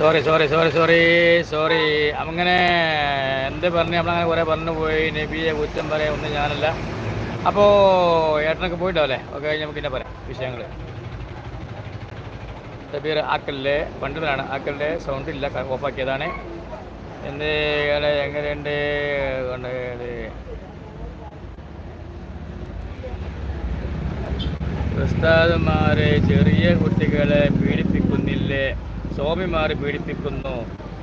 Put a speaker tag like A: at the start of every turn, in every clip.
A: Sorry sorry sorry sorry sorry അങ്ങനെ എന്ത് പറഞ്ഞു നമ്മളങ്ങനെ കുറേ പറഞ്ഞു പോയി. നബിയെ കുറ്റം പറയാം ഒന്നും ഞാനല്ല. അപ്പോൾ ഏട്ടനൊക്കെ പോയിട്ടാവല്ലേ ഓക്കെ നമുക്ക് പിന്നെ പറയാം വിഷയങ്ങൾ സബീർ ആക്കലിലെ പണ്ടിലാണ് ആക്കലിന്റെ സൗണ്ട് ഇല്ല ഓഫാക്കിയതാണ് എന്ത് എങ്ങനെയുണ്ട്? ഉസ്താദുമാരെ ചെറിയ കുട്ടികളെ പീഡിപ്പിക്കുന്നില്ലേ? സ്വാമിമാർ പീഡിപ്പിക്കുന്നു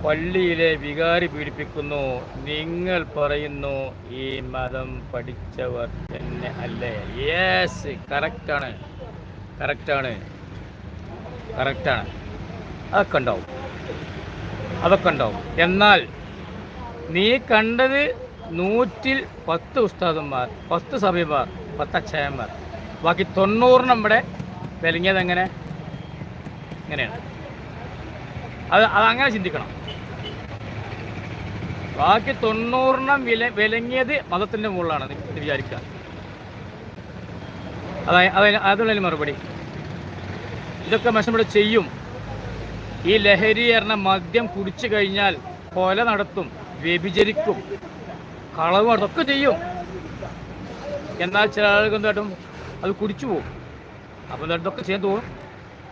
A: പള്ളിയിലെ വികാരി പീഡിപ്പിക്കുന്നു. നിങ്ങൾ പറയുന്നു ഈ മതം പഠിച്ചവർ തന്നെ അല്ലേ? യെസ് കറക്റ്റാണ് കറക്റ്റാണ് കറക്റ്റാണ് അതൊക്കെ ഉണ്ടാവും. അതൊക്കെ ഉണ്ടാവും. എന്നാൽ നീ കണ്ടത് നൂറ്റിൽ പത്ത് ഉസ്താദന്മാർ പത്ത് സഭ്യമാർ പത്ത് അക്ഷയന്മാർ ബാക്കി തൊണ്ണൂറിനെ നമ്മുടെ വിലങ്ങിയത് എങ്ങനെ? ഇങ്ങനെയാണ്. അത് അതങ്ങനെ ചിന്തിക്കണം. ബാക്കി തൊണ്ണൂറെണ്ണം വില വിലങ്ങിയത് മതത്തിന്റെ മുകളിലാണ് വിചാരിക്കുക. അതായത് അതിനുള്ള മറുപടി. ഇതൊക്കെ മനുഷ്യൻ ഇവിടെ ചെയ്യും. ഈ ലഹരി എറിഞ്ഞ മദ്യം കുടിച്ചു കഴിഞ്ഞാൽ കൊല നടത്തും വ്യഭിചരിക്കും കളവ് അതൊക്കെ ചെയ്യും. എന്നാൽ ചില ആളുകൾ എന്തായിട്ടും അത് കുടിച്ചു പോകും. അപ്പം എന്താ ഇതൊക്കെ ചെയ്യാൻ തോന്നും.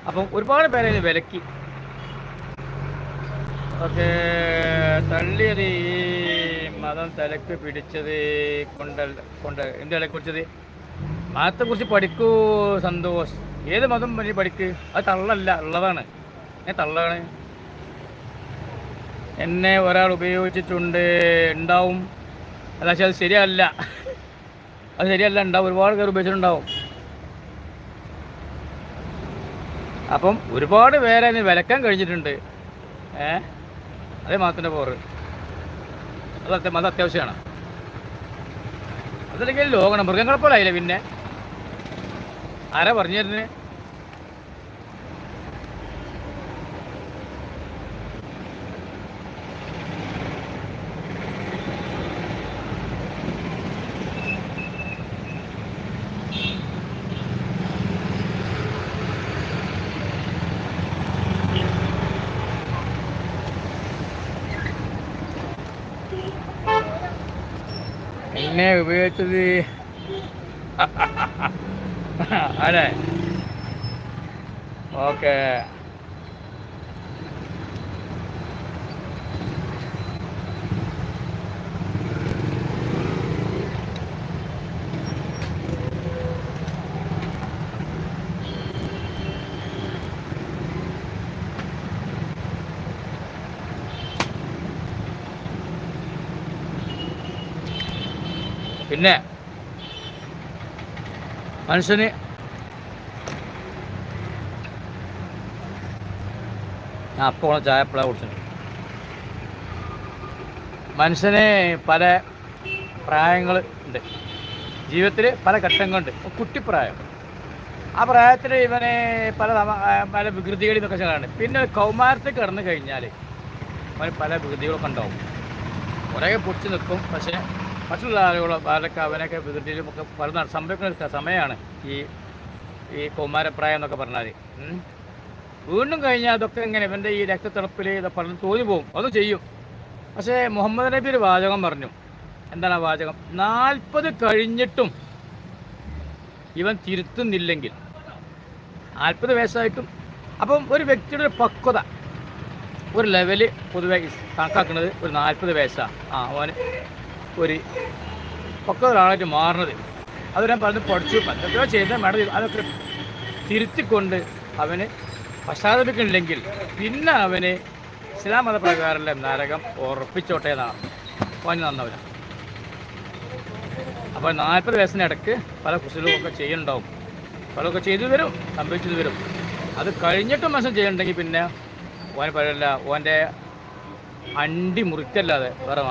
A: അപ്പം ഒരുപാട് പേരെ വിലക്കി. ഓക്കെ തള്ളിയത് ഈ മതം തലക്ക് പിടിച്ചത് കൊണ്ടല്ല കൊണ്ട് എന്ത് കുറിച്ചത് മതത്തെക്കുറിച്ച് പഠിക്കൂ സന്തോഷ്. ഏത് മതം പറ്റി പഠിക്ക്? അത് തള്ളല്ല ഉള്ളതാണ്. ഞാൻ തള്ളാണ്. എന്നെ ഒരാൾ ഉപയോഗിച്ചിട്ടുണ്ട് ഉണ്ടാവും. പക്ഷെ അത് ശരിയല്ല. അത് ശരിയല്ല ഉണ്ടാവും. ഒരുപാട് പേർ ഉപയോഗിച്ചിട്ടുണ്ടാവും. അപ്പം ഒരുപാട് പേരെ വിലക്കാൻ കഴിഞ്ഞിട്ടുണ്ട്. ഏ? അതേ മതത്തിന്റെ പോർ അത് അത്യ മതം അത്യാവശ്യമാണ്. അതല്ലെങ്കിൽ ലോകണം മൃഗങ്ങളെ പോലെ പിന്നെ? ആരാ പറഞ്ഞു തരുന്നത് എന്നെ ഉപയോഗിച്ചത് അതെ ഓക്കെ പിന്നെ മനുഷ്യന് ഞാൻ അപ്പോൾ ചായ കുടിച്ചിട്ടുണ്ട് മനുഷ്യന് പല പ്രായങ്ങൾ ഉണ്ട്. ജീവിതത്തിൽ പല ഘട്ടങ്ങളുണ്ട്. കുട്ടിപ്രായം. ആ പ്രായത്തിൽ ഇവനെ പല പല വികൃതികളിൽ നിന്നൊക്കെ ചിലതാണ് പിന്നെ കൗമാരത്തിൽ കിടന്നു കഴിഞ്ഞാൽ അവന് പല വികൃതികളൊക്കെ ഉണ്ടാവും. കുറേ പൊടിച്ച് നിൽക്കും പക്ഷേ മറ്റുള്ള ആളുകളോ ആരൊക്കെ അവനൊക്കെ വികൃതിയിലും ഒക്കെ പല നട- സമയമാണ് ഈ ഈ കൗമാരപ്രായം എന്നൊക്കെ പറഞ്ഞാൽ വീണ്ടും കഴിഞ്ഞാൽ അതൊക്കെ ഇങ്ങനെ ഇവന്റെ ഈ രക്തത്തിളപ്പിൽ പറഞ്ഞു തോന്നി പോകും. അത് ചെയ്യും. പക്ഷേ മുഹമ്മദ് നബി ഒരു വാചകം പറഞ്ഞു. എന്താണ് ആ വാചകം? നാൽപ്പത് കഴിഞ്ഞിട്ടും ഇവൻ തിരുത്തുന്നില്ലെങ്കിൽ. നാൽപ്പത് വയസ്സായിട്ടും. അപ്പം ഒരു വ്യക്തിയുടെ ഒരു പക്വത ഒരു ലെവൽ പൊതുവെ കണക്കാക്കുന്നത് ഒരു നാൽപ്പത് വയസ്സാണ് ആ അവന് ഒരു പക്വത ഒരാളായിട്ട് മാറുന്നത്. അത് ഞാൻ പറഞ്ഞ് പഠിച്ചു എന്തൊക്കെയോ ചെയ്ത മേഡം. അതൊക്കെ തിരുത്തിക്കൊണ്ട് അവന് പശ്ചാത്തലപ്പിക്കുന്നില്ലെങ്കിൽ പിന്നെ അവന് ഇസ്ലാം മതപ്രകാരമുള്ള നരകം ഉറപ്പിച്ചോട്ടെ എന്നാണ്. പറഞ്ഞു നന്നവന. അപ്പോൾ നാൽപ്പത് വയസ്സിനിടയ്ക്ക് പല കുശലവും ഒക്കെ ചെയ്യുന്നുണ്ടാവും. പലതൊക്കെ ചെയ്തു വരും സംഭവിച്ചത് വരും അത് കഴിഞ്ഞിട്ടും മനസ്സിൽ ചെയ്യണമെങ്കിൽ പിന്നെ ഓൻ പറയല്ല ഓന്റെ അണ്ടി മുറിക്കല്ലാതെ വേറെ